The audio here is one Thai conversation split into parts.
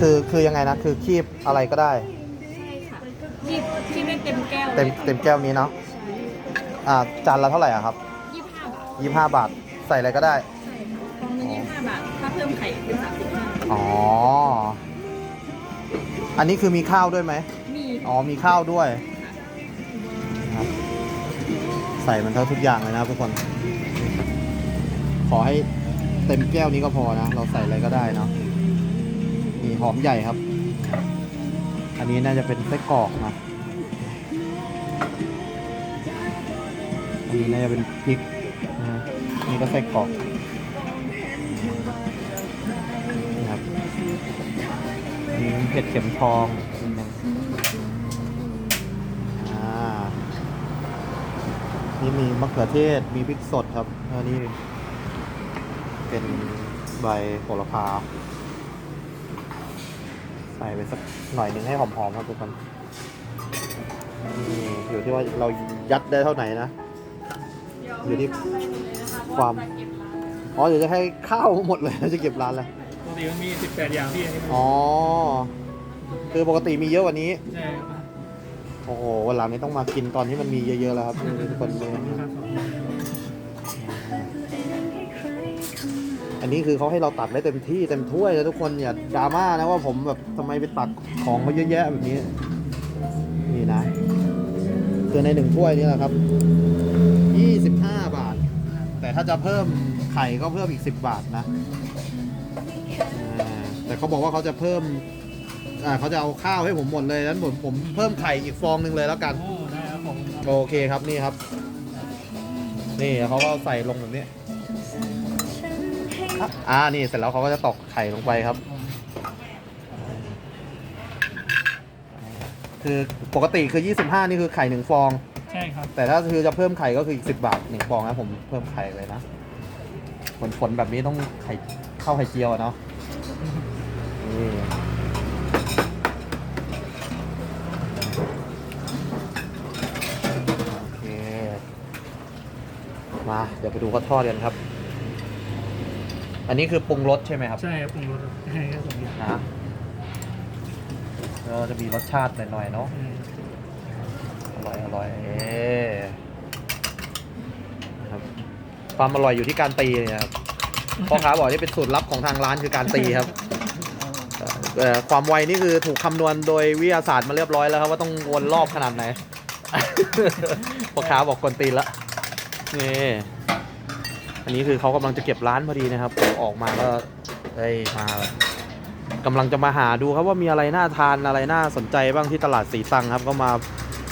คือคือยังไงนะคือคีบอะไรก็ได้ ใช่ค่ะที่ที่ได้เต็มแก้วเต็มเต็มแก้วนี้เนาะอ่าจานละเท่าไหร่อะครับยี่สิบห้าบาท25บาทใส่อะไรก็ได้ใช่ค่ะฟองหนึงยี่สิบห้าบาทถ้าเพิ่มไข่เป็นสามสิบห้าอ๋ออันนี้คือมีข้าวด้วยไหมมีอ๋อมีข้าวด้วยนะครับใส่มันเท่าทุกอย่างเลยนะครับทุกคน ขอให้เต็มแก้วนี้ก็พอนะ เราใส่อะไรก็ได้เนาะีหอมใหญ่ครับ อันนี้น่าจะเป็นไส้กรอกนะอันนี้น่าจะเป็นพริกนะนี่ก็ไส้กรอกนะครับอันนี้เผ็ดเข็มทองนี่มีมะเขือเทศ มีพริกสดครับแล้วนี่เป็นใบโหระพา ใส่ไปสักหน่อยหนึ่งให้หอมๆครับทุกคนนี่อยู่ที่ว่าเรายัดได้เท่าไหร่นะ อยู่ที่ความ อ๋อเดี๋ยวจะให้ข้าวหมดเลยจะเก็บร้านเลยปกติมันมี 18 อย่างพี่อันนี้มันอ๋อ คือปกติมีเยอะกว่านี้ ใช่ครับโอ้โหวันหลังนี้ต้องมากินตอนที่มันมีเยอะๆแล้วครับทุกคนเลย อันนี้คือเขาให้เราตักได้เต็มที่เต็มถ้วยเลยทุกคนอย่าดราม่านะว่าผมแบบทำไมไปตักของเขาเยอะแยะแบบนี้ นี่นะ คือในหนึ่งถ้วยนี่แหละครับ 25 บาท แต่ถ้าจะเพิ่มไข่ก็เพิ่มอีก 10 บาทนะอ่าแต่เขาบอกว่าเขาจะเพิ่มอ่าเขาจะเอาข้าวให้ผมหมดเลยนั้นผมผมเพิ่มไข่อีกฟองหนึ่งเลยแล้วกันโอ้ได้ครับผมโอเคครับนี่ครับ นี่เขาก็ใส่ลงแบบนี้ อ่านี่เสร็จแล้วเขาก็จะตอกไข่ลงไปครับ คือปกติคือ 25 นี่คือไข่หนึ่งฟอง ใช่ครับ แต่ถ้าคือจะเพิ่มไข่ก็คืออีก10 บาทหนึ่งฟองนะผมเพิ่มไข่เลยนะผลผลแบบนี้ต้องไข่ข้าวไข่เจียวอะเนาะนี่โอเค มา เดี๋ยวไปดูเขาทอดกันครับ อันนี้คือปรุงรสใช่ไหมครับใช่ครับปรุงรสใช่ครับผมนะก็จะมีรสชาติหน่อยๆเนาะอร่อยอร่อยเอ๊ครับความอร่อยอยู่ที่การตีเนี่ยครับพ่อค้าบอกนี่เป็นสูตรลับของทางร้านคือการตีครับเอ่อความไวนี่คือถูกคำนวณโดยวิทยาศาสตร์มาเรียบร้อยแล้วครับว่าต้องวนรอบขนาดไหน พ่อค้าบอกกวนตีนละนี่ อันนี้คือเขากำลังจะเก็บร้านพอดีนะครับออกมาก็เฮ้ยมาแบบกำลังจะมาหาดูครับว่ามีอะไรน่าทานอะไรน่าสนใจบ้างที่ตลาดสีตังครับ ก็มา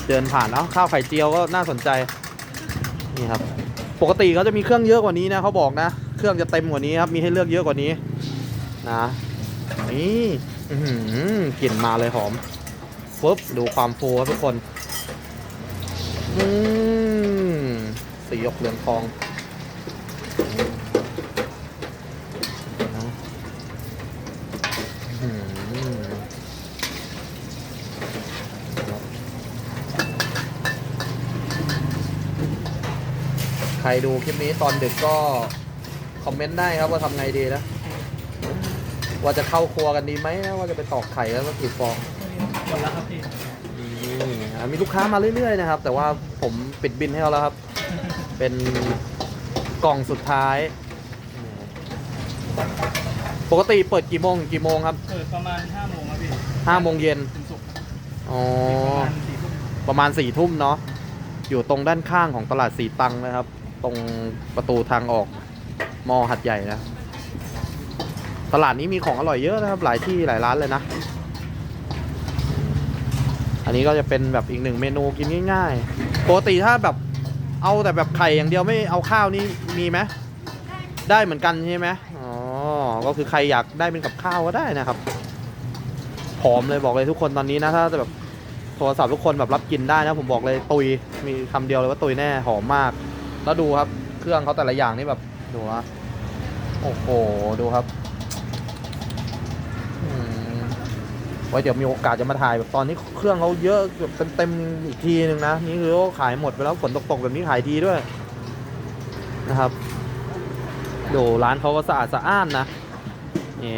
เดินผ่านเอ้าข้าวไข่เจียวก็น่าสนใจนี่ครับ ปกติเขาจะมีเครื่องเยอะกว่านี้นะเขาบอกนะ เครื่องจะเต็มกว่านี้ครับมีให้เลือกเยอะกว่านี้นะนี่อื้อหือกลิ่นมาเลยหอมปุ๊บดูความฟูครับทุกคนอืมสีหยกเหลืองทองนะอื้อหือใค รดูคลิปนี้ตอนดึกก็ คอมเมนต์ได้ครับว่าทำไงดีนะ ว่าจะเข้าครัวกันดีไหมนะว่าจะไปตอกไข่แล้วก็กี่ฟองหมดแล้วครับพี่นี่อะมีลูกค้ามาเรื่อยๆนะครับ แต่ว่าผมปิดบินให้เขาแล้วครับ เป็นกล่องสุดท้าย ปกติเปิดกี่โมงถึงกี่โมงครับเปิดประมาณ5โมงครับพี่ห้าโมงเย็นถึงศุกร์อ๋อประมาณ4ทุ่ม ประมาณสี่ทุ่มเนาะอยู่ตรงด้านข้างของตลาดสีตังนะครับ ตรงประตูทางออกมอหัดใหญ่นะ ตลาดนี้มีของอร่อยเยอะนะครับ หลายที่หลายร้านเลยนะ อันนี้ก็จะเป็นแบบอีกหนึ่งเมนูกินง่ายๆปกติถ้าแบบเอาแต่แบบไข่อย่างเดียวไม่เอาข้าวนี่มีไหมได้เหมือนกันใช่ไหมอ๋อ ก็คือใครอยากได้เป็นกับข้าวก็ได้นะครับหอมเลยบอกเลยทุกคนตอนนี้นะถ้าแบบโทรศัพท์ทุกคนแบบรับกินได้นะผมบอกเลยตุยมีคำเดียวเลยว่าตุยแน่หอมมาก แล้วดูครับ เครื่องเขาแต่ละอย่างนี่แบบดูนะโอ้โห ดูครับไว้เดี๋ยวมีโอกาสจะมาถ่ายแบบตอนนี้เครื่องเขาเยอะแบบเต็มๆอีกทีหนึ่งนะ นี่คือเขาขายหมดไปแล้วฝนตกๆแบบนี้ขายดีด้วยนะครับดูร้านเขาก็สะอาดสะอ้านนะนี่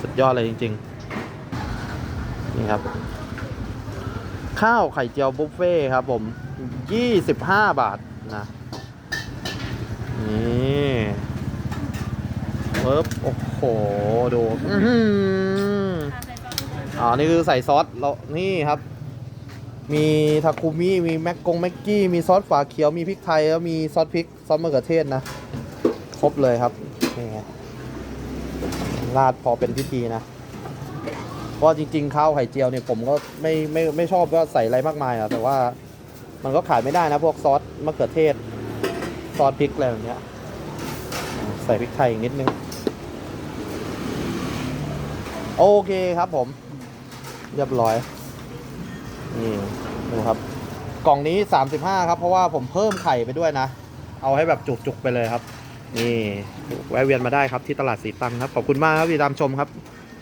สุดยอดเลยจริง ๆ นี่ครับ ข้าวไข่เจียวบุฟเฟ่ครับผม 25 บาท นะนี่เวิบโอ้โหดูอื้อหืออ๋อนี่คือใส่ซอสแล้วนี่ครับ มีทาคุมิมีแม็กกงแม็กกี้ มีซอสฝาเขียวมีพริกไทยแล้วมีซอสพริกซอสมะเขือเทศนะ ครบเลยครับนี่ไงราดพอเป็นพิธีนะเพราะจริงๆข้าวไข่เจียวเนี่ยผมก็ไม่ไม่ไม่ชอบว่าใส่อะไรมากมายอะแต่ว่า มันก็ขายไม่ได้นะพวกซอสมะเขือเทศ ซอสพริกอะไรแบบเนี้ยใส่พริกไทยอีกนิดนึง โอเคครับผม เรียบร้อย นี่ดูครับ กล่องนี้ 35 ครับ เพราะว่าผมเพิ่มไข่ไปด้วยนะ เอาให้แบบจุกๆไปเลยครับ นี่แวะเวียนมาได้ครับที่ตลาดสีตังครับ ขอบคุณมากครับที่ตามชมครับ